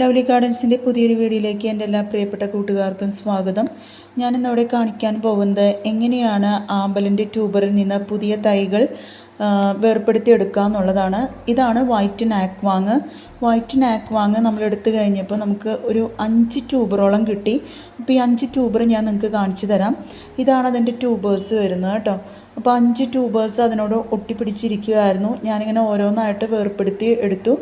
Lovely ഗാർഡൻസിന്റെ പുതിയൊരു വീഡിയോയിലേക്ക് എന്റെ എല്ലാ പ്രിയപ്പെട്ട കൂട്ടുകാർക്കും സ്വാഗതം. ഞാനിന്നവിടെ കാണിക്കാൻ പോകുന്നത് എങ്ങനെയാണ് ആമ്പലിന്റെ ട്യൂബറിൽ നിന്ന് പുതിയ തൈകൾ ആ, വേർപെടുത്തിയെടുക്കുക എന്നുള്ളതാണ് ഇതാണ് വൈറ്റ് നാക്ക് വാങ് വൈറ്റ് നാക്ക് വാങ് നമ്മൾ എടുത്തു കഴിഞ്ഞപ്പോൾ നമുക്ക് ഒരു അഞ്ച് ട്യൂബറോളം കിട്ടി. അപ്പോൾ ഈ അഞ്ച് ട്യൂബർ ഞാൻ നിങ്ങൾക്ക് കാണിച്ചു തരാം. ഇതാണ് അതിന്റെ ട്യൂബേഴ്സ് വരുന്നത് കേട്ടോ. അപ്പോൾ അഞ്ച് ട്യൂബേഴ്സ് അതിനോട് ഒട്ടിപ്പിടിച്ചിരിക്കുകയായിരുന്നു. ഞാനിങ്ങനെ ഓരോന്നായിട്ട് വേർപ്പെടുത്തി എടുത്തു.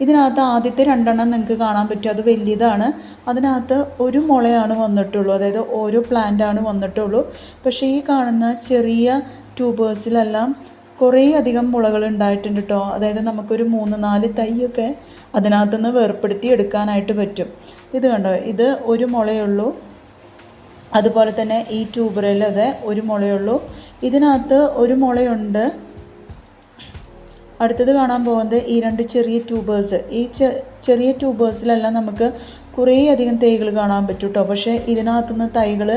ഇതിനകത്ത് ആദ്യത്തെ രണ്ടെണ്ണം നിങ്ങൾക്ക് കാണാൻ പറ്റും. അത് വലിയതാണ്. അതിനകത്ത് ഒരു മുളയാണ് വന്നിട്ടുള്ളൂ. അതായത് ഓരോ പ്ലാന്റാണ് വന്നിട്ടുള്ളൂ. പക്ഷേ ഈ കാണുന്ന ചെറിയ ട്യൂബേഴ്സിലെല്ലാം കുറേ അധികം മുളകൾ ഉണ്ടായിട്ടുണ്ട് കേട്ടോ അതായത് നമുക്കൊരു മൂന്ന് നാല് തൈയൊക്കെ അതിനകത്തുനിന്ന് വേർപ്പെടുത്തി എടുക്കാനായിട്ട് പറ്റും. ഇത് കണ്ടോ? ഇത് ഒരു മുളയുള്ളൂ. അതുപോലെ തന്നെ ഈ ട്യൂബറിൽ അതെ ഒരു മുളയുള്ളൂ. ഇതിനകത്ത് ഒരു മുളയുണ്ട്. അടുത്തത് കാണാൻ പോകുന്നത് ഈ രണ്ട് ചെറിയ ട്യൂബേഴ്സ് ഈ ചെറിയ ട്യൂബേഴ്സിലെല്ലാം നമുക്ക് കുറേ അധികം തൈകൾ കാണാൻ പറ്റും കേട്ടോ പക്ഷേ ഇതിനകത്തുനിന്ന് തൈകൾ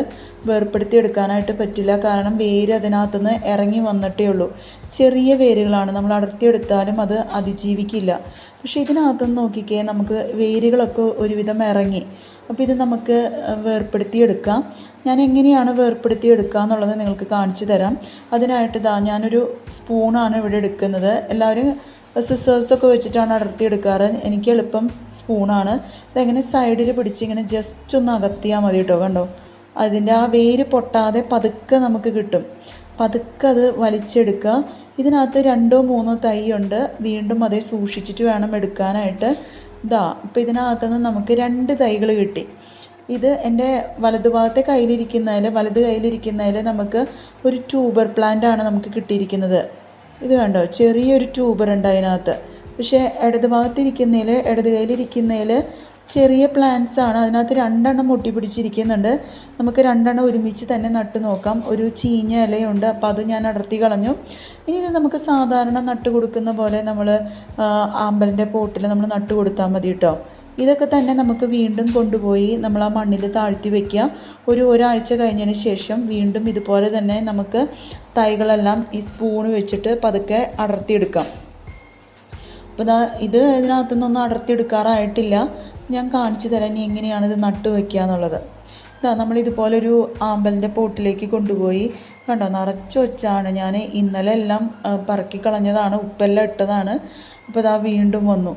വേർപ്പെടുത്തി എടുക്കാനായിട്ട് പറ്റില്ല. കാരണം വേര് അതിനകത്തുനിന്ന് ഇറങ്ങി വന്നിട്ടേ ഉള്ളൂ. ചെറിയ വേരുകളാണ്. നമ്മൾ അടർത്തിയെടുത്താലും അത് അതിജീവിക്കില്ല. പക്ഷേ ഇതിനകത്തുനിന്ന് നോക്കിക്കേ നമുക്ക് വേരുകളൊക്കെ ഒരുവിധം ഇറങ്ങി. അപ്പോൾ ഇത് നമുക്ക് വേർപ്പെടുത്തിയെടുക്കാം. ഞാൻ എങ്ങനെയാണ് വേർപ്പെടുത്തിയെടുക്കുക എന്നുള്ളത് നിങ്ങൾക്ക് കാണിച്ചു തരാം. അതിനായിട്ട് ഇതാ ഞാനൊരു സ്പൂണാണ് ഇവിടെ എടുക്കുന്നത്. എല്ലാവരും സിസേഴ്സൊക്കെ വെച്ചിട്ടാണ് അടർത്തിയെടുക്കാറ്. എനിക്ക് എളുപ്പം സ്പൂണാണ്. ഇതെങ്ങനെ സൈഡിൽ പിടിച്ച് ഇങ്ങനെ ജസ്റ്റ് ഒന്ന് അകത്തിയാൽ മതി കേട്ടോ കണ്ടോ? അതിന്റെ ആ വേര് പൊട്ടാതെ പതുക്കെ നമുക്ക് കിട്ടും. പതുക്കെ അത് വലിച്ചെടുക്കുക. ഇതിനകത്ത് രണ്ടോ മൂന്നോ തൈ ഉണ്ട്. വീണ്ടും അതേ സൂക്ഷിച്ചിട്ട് വേണം എടുക്കാനായിട്ട്. ഇതാ ഇപ്പോൾ ഇതിനകത്തുനിന്ന് നമുക്ക് രണ്ട് തൈകൾ കിട്ടി. ഇത് എന്റെ വലതുഭാഗത്തെ കയ്യിലിരിക്കുന്നതിൽ വലത് കയ്യിലിരിക്കുന്നതിൽ നമുക്ക് ഒരു ട്യൂബർ പ്ലാന്റ് ആണ് നമുക്ക് കിട്ടിയിരിക്കുന്നത്. ഇത് കണ്ടോ? ചെറിയൊരു ട്യൂബർ ഉണ്ട് അതിനകത്ത്. പക്ഷേ ഇടത് ഭാഗത്തിരിക്കുന്നതിൽ ഇടത് കയ്യിലിരിക്കുന്നതിൽ ചെറിയ പ്ലാന്റ്സ് ആണ്. അതിനകത്ത് രണ്ടെണ്ണം മുട്ടി പിടിച്ചിരിക്കുന്നുണ്ട് നമുക്ക് രണ്ടെണ്ണം ഒരുമിച്ച് തന്നെ നട്ട് നോക്കാം. ഒരു ചീഞ്ഞ ഇലയുണ്ട്. അപ്പോൾ അത് ഞാൻ അടർത്തി കളഞ്ഞു. ഇനി ഇത് നമുക്ക് സാധാരണ നട്ട് കൊടുക്കുന്ന പോലെ നമ്മൾ ആമ്പലിന്റെ പോട്ടിൽ നമ്മൾ നട്ട് കൊടുത്താൽ മതി കേട്ടോ ഇതൊക്കെ തന്നെ നമുക്ക് വീണ്ടും കൊണ്ടുപോയി നമ്മൾ ആ മണ്ണിൽ താഴ്ത്തി വയ്ക്കുക ഒരു ഒരാഴ്ച കഴിഞ്ഞതിന് ശേഷം വീണ്ടും ഇതുപോലെ തന്നെ നമുക്ക് തൈകളെല്ലാം ഈ സ്പൂൺ വെച്ചിട്ട് പതുക്കെ അടർത്തിയെടുക്കാം. അപ്പോൾ ഇതാ ഇത് ഇതിനകത്തുനിന്നൊന്നും അടർത്തിയെടുക്കാറായിട്ടില്ല. ഞാൻ കാണിച്ചു തരാൻ എങ്ങനെയാണ് ഇത് നട്ടു വയ്ക്കുക എന്നുള്ളത്. ഇതാ നമ്മൾ ഇതുപോലൊരു ആമ്പലിന്റെ പോട്ടിലേക്ക് കൊണ്ടുപോയി. കണ്ടോ നിറച്ച് വെച്ചാണ്. ഞാൻ ഇന്നലെ എല്ലാം പറക്കി കളഞ്ഞതാണ് ഉപ്പെല്ലാം ഇട്ടതാണ്. അപ്പോൾ ഇതാ വീണ്ടും വന്നു.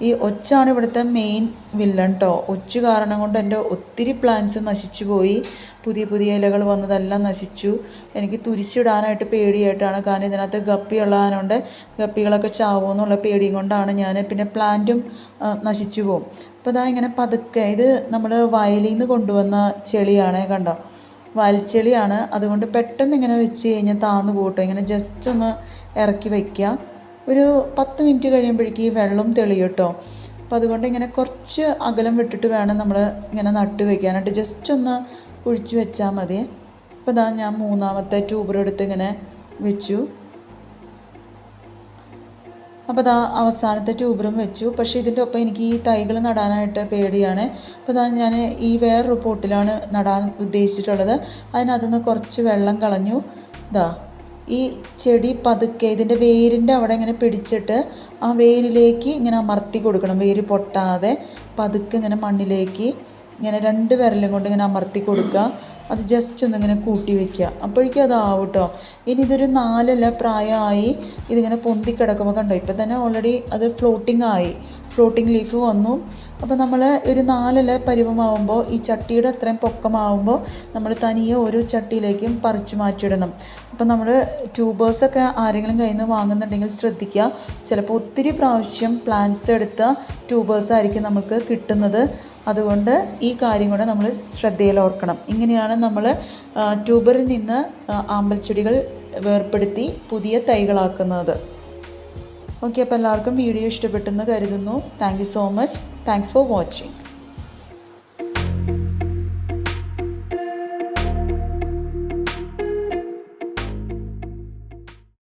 ഈ ഒച്ചാണ് ഇവിടുത്തെ മെയിൻ വില്ലൻ കേട്ടോ ഒച്ച് കാരണം കൊണ്ട് എന്റെ ഒത്തിരി പ്ലാന്റ്സ് നശിച്ചു പോയി. പുതിയ പുതിയ ഇലകൾ വന്നതെല്ലാം നശിച്ചു. എനിക്ക് തുരിച്ചിടാനായിട്ട് പേടിയായിട്ടാണ്. കാരണം ഇതിനകത്ത് ഗപ്പി ഉള്ളതുകൊണ്ട് ഗപ്പികളൊക്കെ ചാവുമെന്നുള്ള പേടിയും കൊണ്ടാണ് ഞാൻ പിന്നെ പ്ലാന്റും നശിച്ചു പോകും. അപ്പോൾ അതാ ഇങ്ങനെ പതുക്കെ ഇത് നമ്മൾ വയലിൽ നിന്ന് കൊണ്ടുവന്ന ചെളിയാണ് കണ്ടോ? വയൽച്ചെളിയാണ് അതുകൊണ്ട് പെട്ടെന്ന് ഇങ്ങനെ വെച്ച് കഴിഞ്ഞാൽ താന്നു പോട്ടോ. ഇങ്ങനെ ജസ്റ്റ് ഒന്ന് ഇറക്കി വയ്ക്കുക ഒരു പത്ത് മിനിറ്റ് കഴിയുമ്പോഴേക്കും ഈ വെള്ളം തെളിയും കേട്ടോ. അപ്പോൾ അതുകൊണ്ട് ഇങ്ങനെ കുറച്ച് അകലം വിട്ടിട്ട് വേണം നമ്മൾ ഇങ്ങനെ നട്ട് വയ്ക്കാനായിട്ട് ജസ്റ്റ് ഒന്ന് കുഴിച്ച് വെച്ചാൽ മതി. അപ്പോൾ ഇതാ ഞാൻ മൂന്നാമത്തെ ട്യൂബർ എടുത്ത് ഇങ്ങനെ വെച്ചു. അപ്പോൾ ഇതാ അവസാനത്തെ ട്യൂബറും വെച്ചു. പക്ഷേ ഇതിന്റെ ഒപ്പം എനിക്ക് ഈ തൈകൾ നടാനായിട്ട് പേടിയാണ്. അപ്പോൾ ഇതാ ഞാൻ ഈ വേറൊരു പോട്ടിലാണ് നടാൻ ഉദ്ദേശിച്ചിട്ടുള്ളത്. അതിനകത്തുനിന്ന് കുറച്ച് വെള്ളം കളഞ്ഞു. ഇതാ ഈ ചെടി പതുക്കെ ഇതിന്റെ വേരിന്റെ അവിടെ ഇങ്ങനെ പിടിച്ചിട്ട് ആ വേരിലേക്ക് ഇങ്ങനെ അമർത്തി കൊടുക്കണം. വേര് പൊട്ടാതെ പതുക്കെ ഇങ്ങനെ മണ്ണിലേക്ക് ഇങ്ങനെ രണ്ട് വിരലും കൊണ്ട് ഇങ്ങനെ അമർത്തി കൊടുക്കുക. അത് ജസ്റ്റ് ഒന്നിങ്ങനെ കൂട്ടി വെക്കുക. അപ്പോഴേക്കും അതാവും കേട്ടോ ഇനി ഇതൊരു നാലല്ല പ്രായമായി ഇതിങ്ങനെ പൊന്തി കിടക്കുമ്പോൾ കണ്ടോ? ഇപ്പം തന്നെ ഓൾറെഡി അത് ഫ്ലോട്ടിംഗ് ആയി. ഫ്ലോട്ടിംഗ് ലീഫ് വന്നു. അപ്പോൾ നമ്മൾ ഒരു നാലില പരുവമാവുമ്പോൾ ഈ ചട്ടിയുടെ അത്രയും പൊക്കമാവുമ്പോൾ നമ്മൾ തനിയെ ഓരോ ചട്ടിയിലേക്കും പറിച്ചു മാറ്റിയിടണം. അപ്പോൾ നമ്മൾ ട്യൂബേഴ്സൊക്കെ ആരെങ്കിലും കയ്യിൽ നിന്ന് വാങ്ങുന്നുണ്ടെങ്കിൽ ശ്രദ്ധിക്കുക. ചിലപ്പോൾ ഒത്തിരി പ്രാവശ്യം പ്ലാന്റ്സ് എടുത്ത ട്യൂബേഴ്സ് ആയിരിക്കും നമുക്ക് കിട്ടുന്നത്. അതുകൊണ്ട് ഈ കാര്യം കൂടെ നമ്മൾ ശ്രദ്ധയിൽ ഓർക്കണം. ഇങ്ങനെയാണ് നമ്മൾ ട്യൂബറിൽ നിന്ന് ആമ്പൽച്ചെടികൾ വേർപ്പെടുത്തി പുതിയ തൈകളാക്കുന്നത്. ഓക്കെ അപ്പോൾ എല്ലാവർക്കും വീഡിയോ ഇഷ്ടപ്പെട്ടെന്ന് കരുതുന്നു. Thank so much thanks for watching